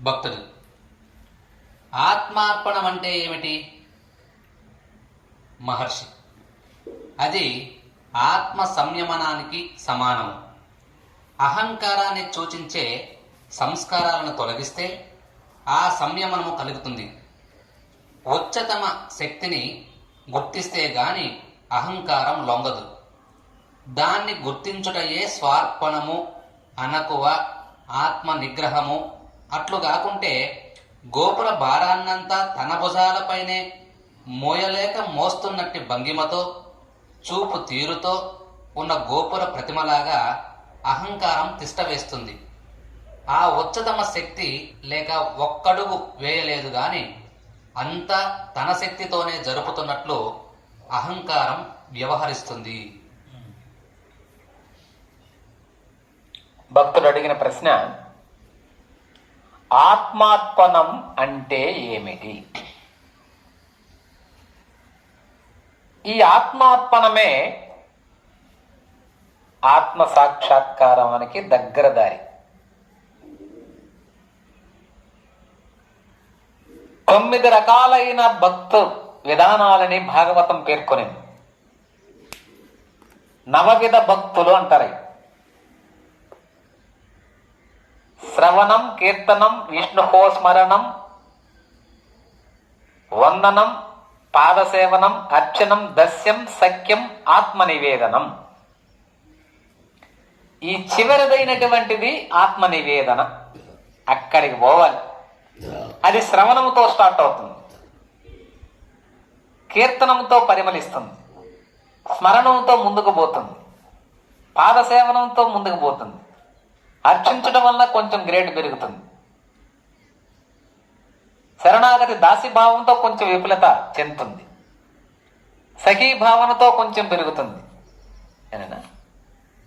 భక్తుడు ఆత్మార్పణం అంటే ఏమిటి? మహర్షి. అది ఆత్మ సంయమనానికి సమానం. అహంకారాన్ని సూచించే సంస్కారాలను తొలగిస్తే ఆ సంయమనము కలుగుతుంది. ఉచ్చతమ శక్తిని గుర్తిస్తే గాని అహంకారం లొంగదు. దాన్ని గుర్తించుటయే స్వార్పణము అనకువ ఆత్మ నిగ్రహము అట్లు కాకుంటే గోపుర భారాన్నంతా తన భుజాలపైనే మోయలేక మోస్తున్నట్టి భంగిమతో చూపు తీరుతో ఉన్న గోపుర ప్రతిమలాగా అహంకారం తిష్టవేస్తుంది. ఆ ఉచ్చతమ శక్తి లేక ఒక్కడుగు వేయలేదు గాని అంతా తన శక్తితోనే జరుపుతున్నట్లు అహంకారం వ్యవహరిస్తుంది. భక్తుడు అడిగిన ప్రశ్న ఆత్మార్పణం అంటే ఏమిటి? ఈ ఆత్మార్పణమే ఆత్మ సాక్షాత్కారానికి దగ్గర దారి. తొమ్మిది రకాలైన భక్తు విధానాలని భాగవతం పేర్కొనింది. నవవిధ భక్తులు అంటారు. శ్రవణం కీర్తనం విష్ణుహో స్మరణం వందనం పాదసేవనం అర్చనం దస్యం సఖ్యం ఆత్మ నివేదనం ఈ చివరిదైనటువంటిది ఆత్మ నివేదన అక్కడికి పోవాలి. అది శ్రవణముతో స్టార్ట్ అవుతుంది. కీర్తనంతో పరిమళిస్తుంది. స్మరణంతో ముందుకు పోతుంది. పాదసేవనంతో ముందుకు పోతుంది. అర్చించడం వల్ల కొంచెం గ్రేడ్ పెరుగుతుంది. శరణాగతి దాసి భావంతో కొంచెం విపులత చెందుతుంది. సఖీ భావనతో కొంచెం పెరుగుతుంది.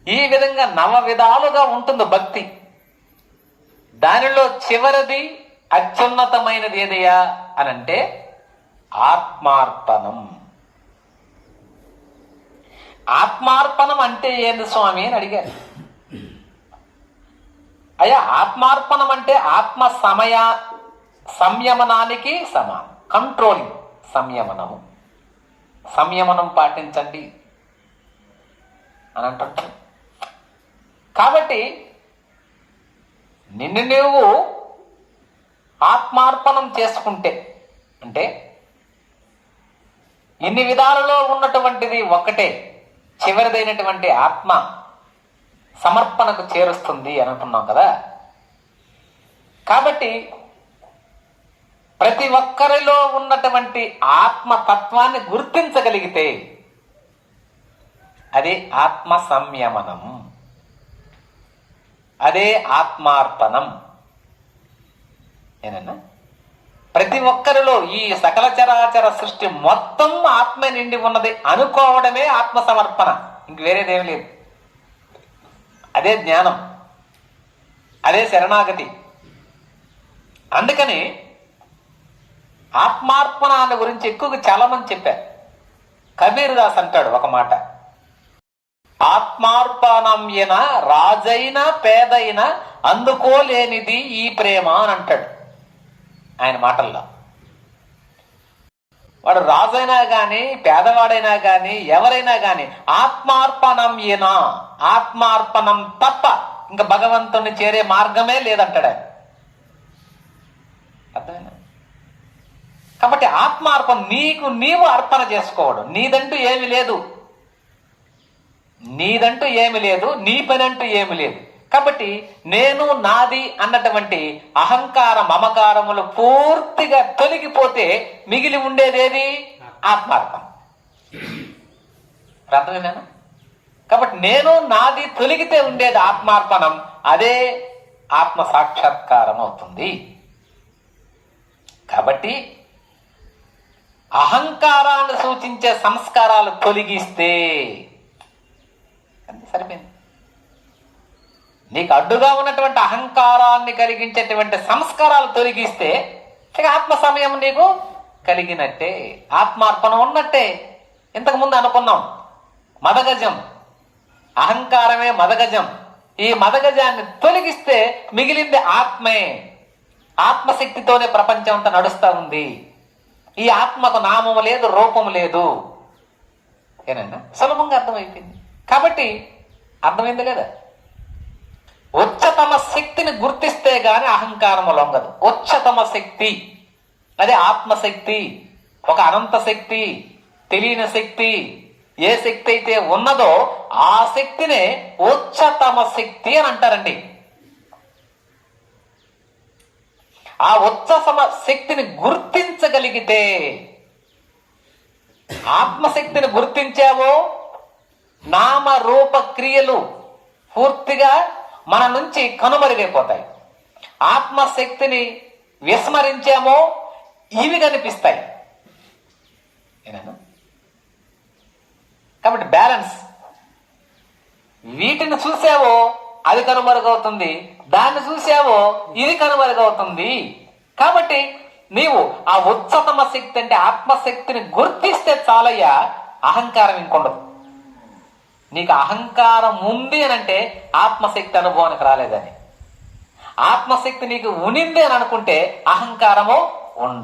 ఈ విధంగా నవ విధాలుగా ఉంటుంది భక్తి. దానిలో చివరిది అత్యున్నతమైనది ఏదయ్యా అనంటే ఆత్మార్పణం. ఆత్మార్పణం అంటే ఏంది స్వామి అని అడిగారు. అయ్యా ఆత్మార్పణం అంటే ఆత్మ సమయ సంయమనానికి సమానం. కంట్రోలింగ్ సంయమనము. సంయమనం పాటించండి అని అంటుంటారు కాబట్టి నిన్ను నువ్వు ఆత్మార్పణం చేసుకుంటే అంటే ఇన్ని విధాలలో ఉన్నటువంటిది ఒకటే చివరిదైనటువంటి ఆత్మ సమర్పణకు చేరుస్తుంది అని కదా? కాబట్టి ప్రతి ఒక్కరిలో ఉన్నటువంటి ఆత్మతత్వాన్ని గుర్తించగలిగితే అదే ఆత్మ సంయమనం అదే ఆత్మార్పణం. ఏనన్నా? ప్రతి ఒక్కరిలో ఈ సకల చరాచర సృష్టి మొత్తం ఆత్మ నిండి ఉన్నది అనుకోవడమే ఆత్మ సమర్పణ ఇంక వేరేదేమి లేదు. అదే జ్ఞానం అదే శరణాగతి. అందుకని ఆత్మార్పణ గురించి ఎక్కువగా చలమని చెప్పారు. కబీర్ దాస్ అంటాడు ఒక మాట. ఆత్మార్పణమ్యన రాజైన పేదైన అందుకోలేనిది ఈ ప్రేమ అని అంటాడు ఆయన మాటల్లో. వాడు రాజైనా కానీ పేదవాడైనా కానీ ఎవరైనా కానీ ఆత్మార్పణం ఏనా? ఆత్మార్పణం తప్ప ఇంకా భగవంతుని చేరే మార్గమే లేదంటాడు? అర్థమైనా కాబట్టి ఆత్మార్పణ నీకు నీవు అర్పణ చేసుకోవడం. నీదంటూ ఏమి లేదు. నీదంటూ ఏమి లేదు. నీ పని అంటూ ఏమి లేదు. కాబట్టి నేను నాది అన్నటువంటి అహంకార మమకారములు పూర్తిగా తొలగిపోతే మిగిలి ఉండేదేది? ఆత్మార్థం. అర్థమైందేనా కాబట్టి నేను నాది తొలగితే ఉండేది ఆత్మార్పణం అదే ఆత్మ సాక్షాత్కారం అవుతుంది. కాబట్టి అహంకారాన్ని సూచించే సంస్కారాలు తొలగిస్తే సరిపోయింది. నీకు అడ్డుగా ఉన్నటువంటి అహంకారాన్ని కలిగించేటువంటి సంస్కారాలు తొలగిస్తే ఇక ఆత్మ సమయం నీకు కలిగినట్టే ఆత్మార్పణ ఉన్నట్టే. ఇంతకుముందు అనుకున్నాం మదగజం అహంకారమే మదగజం. ఈ మదగజాన్ని తొలగిస్తే మిగిలింది ఆత్మే. ఆత్మశక్తితోనే ప్రపంచం అంతా నడుస్తూ ఉంది. ఈ ఆత్మకు నామము లేదు రూపము లేదు. ఏనన్నా సులభంగా అర్థమైపోయింది. కాబట్టి అర్థమైంది లేదా? ఉచ్చతమ శక్తిని గుర్తిస్తే గాని అహంకారం లొంగదు. ఉచ్చతమ శక్తి. అదే ఆత్మశక్తి. ఒక అనంత శక్తి తెలియని శక్తి. ఏ శక్తి అయితే ఉన్నదో ఆ శక్తినే ఉచ్చతమ శక్తి అని అంటారండి. ఆ ఉచ్చతమ శక్తిని గుర్తించగలిగితే ఆత్మశక్తిని గుర్తించావో నామ రూప క్రియలు పూర్తిగా మన నుంచి కనుమరుగైపోతాయి. ఆత్మశక్తిని విస్మరించామో ఇవి కనిపిస్తాయి. కాబట్టి బ్యాలెన్స్. వీటిని చూసావో అది కనుమరుగవుతుంది. దాన్ని చూసావో ఇది కనుమరుగవుతుంది. కాబట్టి నీవు ఆ ఉచ్చతమ శక్తి అంటే ఆత్మశక్తిని గుర్తిస్తే చాలయ్యా అహంకారం ఇంకొండదు. నీకు అహంకారం ఉంది అని అంటే ఆత్మశక్తి అనుభవానికి రాలేదని. ఆత్మశక్తి నీకు ఉనింది అని అనుకుంటే అహంకారము ఉండదు.